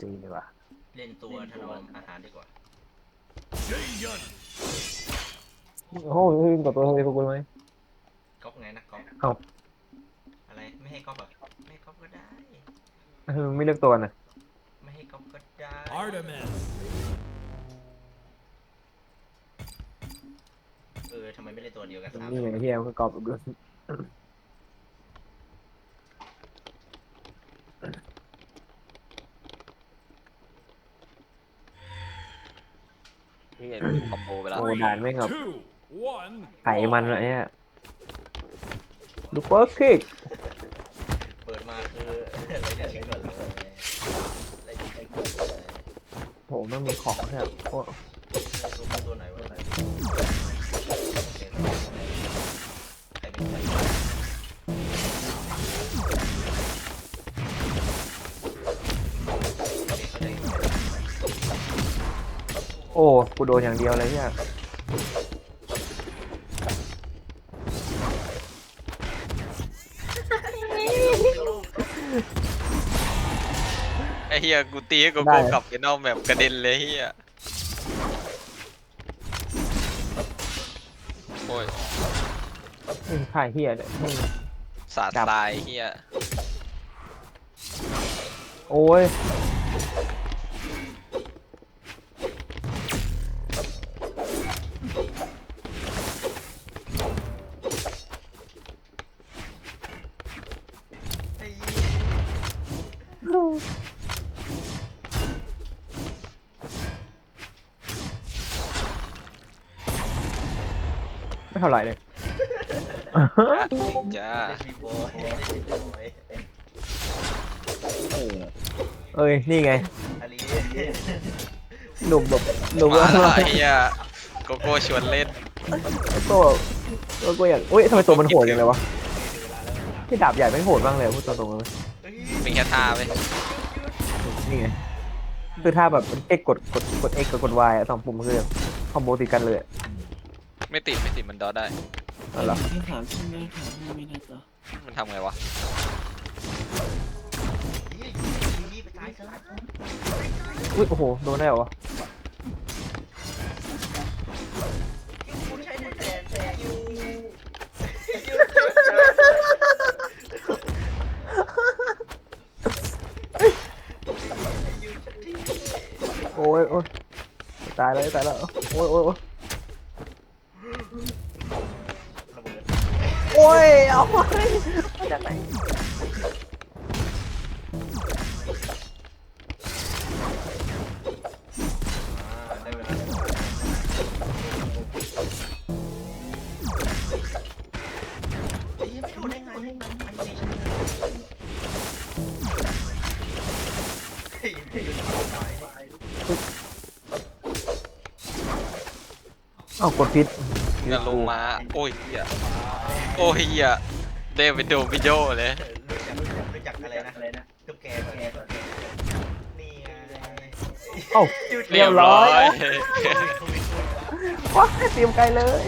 จริงเลยว่ะเล่นตัวถนอมอาหารดีกว่าโอ้โหกดตัวทำไมพวกกูไหมก๊อปไงนะก๊อปเอ้าอะไรไม่ให้ก๊อปเหรอไม่ให้ก๊อปก็ได้ เออไม่เลือกตัวนะไม่ให้ก๊อปก็ได้ Artemis. เออทำไมไม่เล่นตัวเดียวกันสามนี่ไงเฮียมันก็กรอบกูนี่ไง คอมโบไปแล้ว โอ้ด่านไม่งแบบ Two. One. ไก่มันอะไรเนี่ยลูกเปิร์กคิกเปิดมาคืออะไรเนี่ยเช็คก่อนเลยอะไรเนี่ยเช็คก่อนเลยโหแม่งมีของเนี่ยโอ้ตัวตัวไหนวะไหน อ้กูโดนอย่างเดียวเลยเนี่ยไอ้เฮียกูตีให้โกโก้กลับไปนอกแบบกระเด็นเลยเฮียโอ้ยนี่ข่ายเฮียเนี่ยนี่สาดตายเฮียโอ้ย เท่าไหร่เลยจ้าเล่นบีบอยเล่นบีบอยเอ้ย นี่ไง อันนี้หนุ่มแบบหนุ่มมาว่าละเฮียโกโก้ชวนเล่นตัวตัวกูอยากอุ้ยทำไมตัวมันโหดอย่างเลยวะที่ดาบใหญ่ไม่งโหดบ้างเลยพูดตรงๆเลยเป็นแค่ท่าไปนี่ไง คือถ้าแบบมันเอ็กกดกดกด X กับกด Y อะสองปุ่มมันคือแบบคอมโบติดกันเลยอะ ไม่ติดไม่ติดมันดอได้นั่นเหรอไม่ถามใช่ไหมถามไม่ได้ต่อมันทำไงวะนี่ไปตายซะอุ้ยโอ้โหโดนได้เหรอวะคุณใช้แทนแทนยูโอ้ยโอ้ยตายแล้วตายแล้วโอ้ยโอ้ยโอ้ย เอ้ากดพิษเงินลงมา โอ้ยเฮียโอ้ยเฮียเดวิดโดวิโดเลยรู้จักรู้จักอะไรนะอะไรนะตุ๊กแกตุ๊กแกตุ๊กแกนี่ไงเอ้าเรียบร้อยว้าเตรียมไกลเลย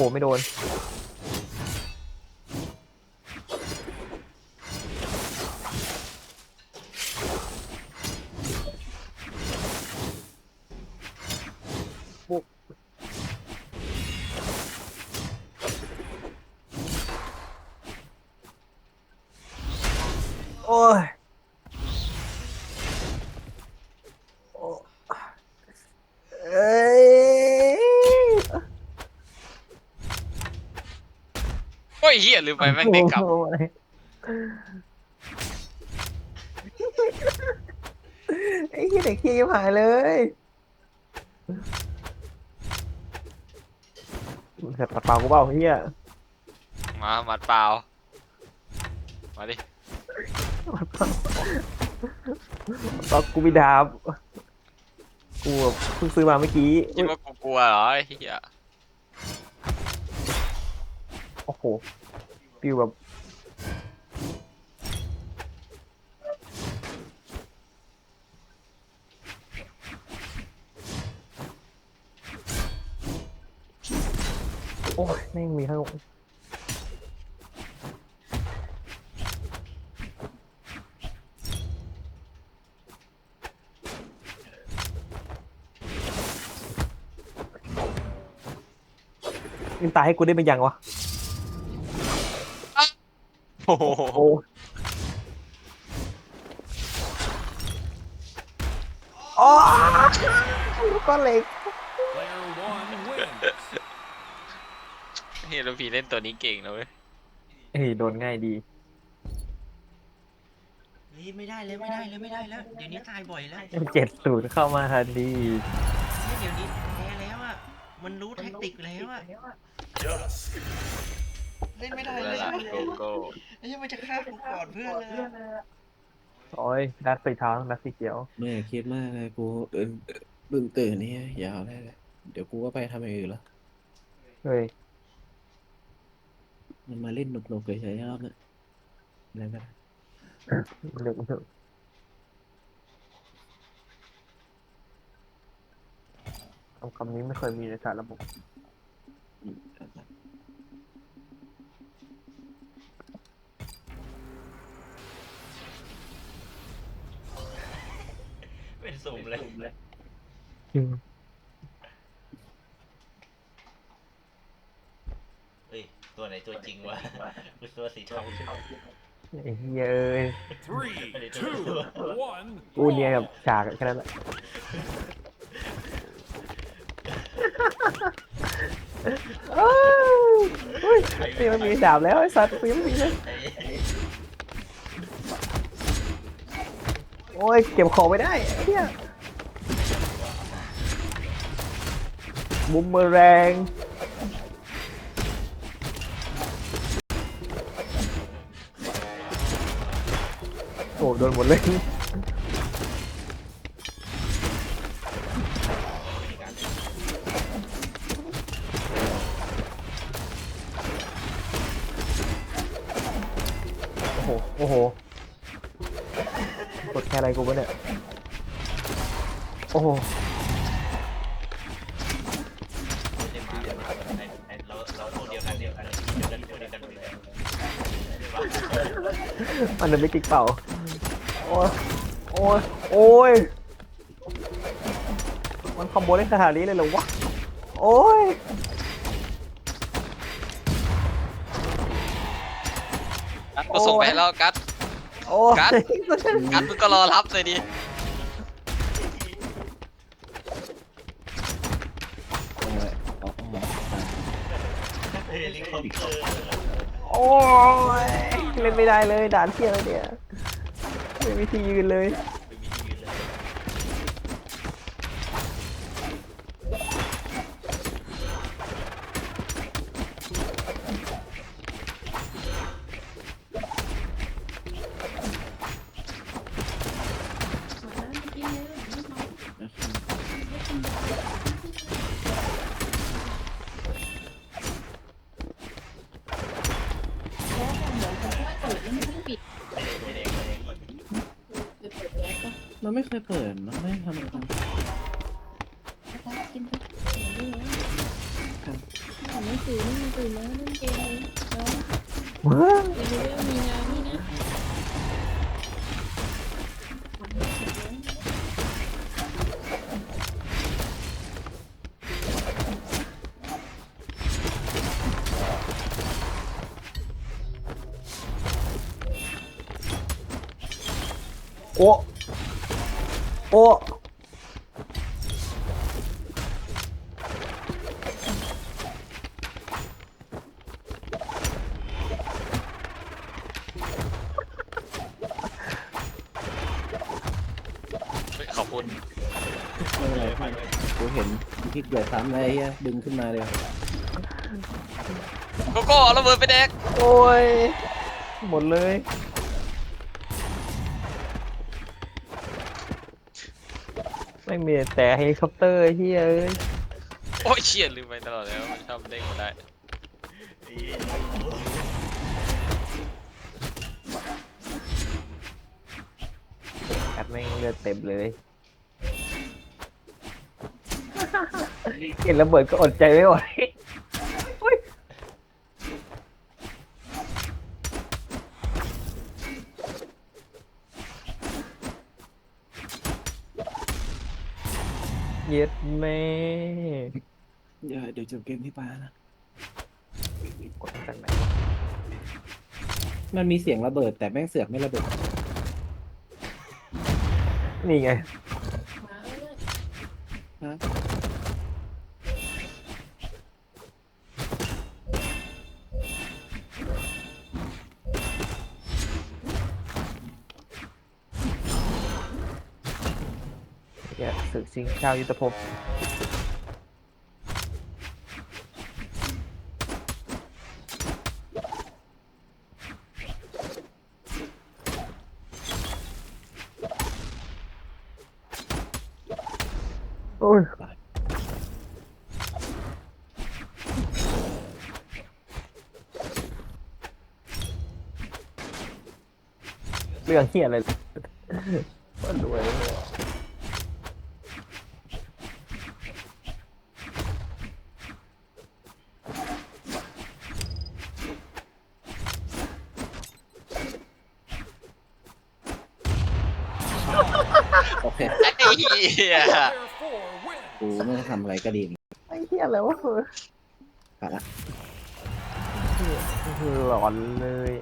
โอ้โหไม่โดน เฮียลืมไปแม่งเด็กกลับโอ้ยไอ้เหี้ยเด็กขี้ยิบหายเลยมึงเสร็จตัดเปล่ากูเปล่าเฮียมาหมัดเปล่า มาดิ ตอนกูมีดาบกูแบบเพิ่งซื้อมาเมื่อกี้คิดว่ากูกลัวเหรอไอ้เหี้ย โอ้โห ปิวแบบโอ้ยไม่งมีทั้งยิงตายให้กูได้เป็นยังวะ โอ้โหโอ้โอ้ก็เล็กเฮ้ยลูกพี่เล่นตัวนี้เก่งนะเว้ยเฮ้ยโดนง่ายดี เฮ้ยไม่ได้แล้วไม่ได้แล้วไม่ได้แล้ว เดี๋ยวนี้ตายบ่อยแล้วเจ็ดศูนย์เข้ามาทันทีเฮ้ยเดี๋ยวนี้แพ้แล้วอะมันรู้แท็กติกแล้วอะ เล่นไม่ได้เวเลยลาโกโก้ไอ้ยังมันจะฆ่ากูก่อนเพื่อนเลยอะโอ้ยดัดสีเท้าดัดสีเขียว ไม่อยากคิดมากเลยกูเดินเพิ่งตื่นนี่ยาวได้เลยเดี๋ยวกูก็ไปทำอย่างอื่นละเฮ้ย มันมาเล่นหนุกๆเฉยๆรอบเนี้ยอะไรไม่ได้หนึ่งหนึ่งคำคำนี้ไม่เคยมีในสารระบบ เป็นสุ่มเลยอืมเฮ้ย ตัวไหนตัวจริงวะกูตัวสีเทาไอ้เหี้ยเอ้ย Three, two, one. กูเนี่ยกับฉากแค่นั้นแหละอ้าวเฮ้ยตีมันมีดาบแล้วไอ้สัตว์ตีมันมีเลย โอ้ยเก็บของไม่ได้ไอ้เฮียบุมเมอแรงโอ้โดนหมดเลย กูวะเนี่ย โอ้โหอันนเดียวกันเดียวกันไม่จิกเป่า โอ้ย โอ้ย โอ้ย มันคอมโบได้ขนาดนี้เลยเหรอวะ โอ้ยกัดกูส่งไปแล้วกัด โอ้ยกัดกัดมึงก็รอรับเลยดิเอาไว้เอาเอาเอาเฮลิคอปเตอร์โอ้ยเล่นไม่ได้เลยด่านเที่ยอะไรเนี่ยไม่มีที่ยืนเลย มันไม่เคยเปิดมันไม่ทำอะไรกันกินไปอ่านหนังสือนี่มันตื่นมาเล่นเกมเลยน้องอย่าลืมว่ามีงานนี่นะโอ้ โอ้เฮ้ยขอบคุณไม่เป็นไรพี่กูเห็นพลิกเหลือซ้ำเลยไอ้เหี้ยดึงขึ้นมาเลยโกโก้เอาระเบิดไปแดกโอ้ยหมดเลย มไม่มีแต่เฮลิคอปเตอร์เฮียเอ้ยโอ้ยเชี่ยลืมไปตลอดแล้วมันชอบเด้งมาได้แอดแม่งเลือดเต็มเลยเห็นระเบิดก็อดใจไม่ไหว เย็ดแม่อย่าเดี๋ยวจบเกมที่ปลานะกดจากไหนมันมีเสียงระเบิดแต่แม่งเสือกไม่ระเบิดนี่ไงมาเอ้ยฮะ ศึกชิงชาวยุทธภพโอ้ยเรื่องเฮียอะไรมันรวยเลย ไอ้เหี้ย Player four wins. กูไม่ได้ทำอะไรก็ดีไอ้เหี้ยอะไรวะปะละ คือหลอนเลย